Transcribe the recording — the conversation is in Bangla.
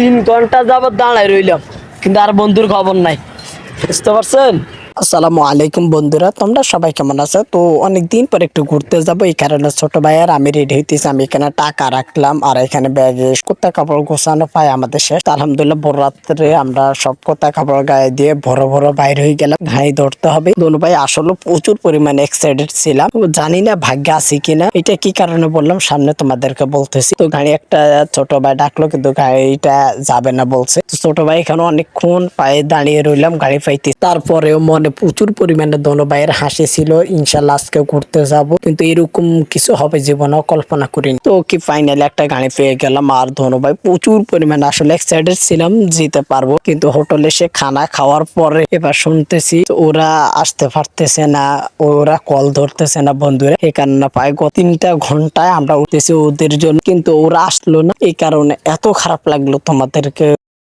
তিন ঘণ্টা যাবত দাঁড়ায় রইলাম কিন্তু আর বন্ধুর খবর নাই। বুঝতে পারছেন? আসসালামু আলাইকুম বন্ধুরা, তোমরা সবাই কেমন আছো? তো অনেক দিন পর একটু ঘুরতে যাব, এই কারণে ছোট ভাই আর আমি রেডি হইতেছি। আমি এখানে টাকা রাখলাম আর এখানে ব্যাগে কোথা কাপড় গোছানো পাই আমাদের শেষ। আলহামদুলিল্লাহ বড় রাত্রে আমরা সব কোথা কাপড় গায়ে দিয়ে বড় বড় বাইর হয়ে গেলাম। ঘাড়ি ধরতে হবে। দোনো ভাই আসলে প্রচুর পরিমাণে এক্সাইটেড ছিলাম। জানি না ভাগ্য আছে কিনা। এটা কি কারণে বললাম, সামনে তোমাদেরকে বলতেছি। তো গাড়ি একটা ছোট ভাই ডাকলো, কিন্তু গাড়িটা যাবে না বলছে। ছোট ভাই এখানে অনেকক্ষণ পায়ে দাঁড়িয়ে রইলাম, গাড়ি পাইতে তারপরেও মনে প্রচুর পরিমাণে দোনো ভাইয়ের হাসি ছিল, ইনশাল্লাহ আজকে ঘুরতে যাব। কিন্তু এরকম কিছু হবে জীবনেও কল্পনা করিনি। তো কি ফাইনালি একটা গাড়ি পেয়ে গেলাম আর দোনো ভাই প্রচুর পরিমাণে আসলে এক্সাইটেড ছিলাম, যেতে পারব। কিন্তু হোটেলে এসে খানা খাওয়ার পরে এবার শুনতেছি ওরা আসতে পারতেছে না, ওরা কল ধরতেছে না বন্ধুরা। এই কারণে গত তিনটা ঘন্টায় আমরা উঠতেছি ওদের জন্য, কিন্তু ওরা আসলো না। এই কারণে এত খারাপ লাগল তোমাদেরকে।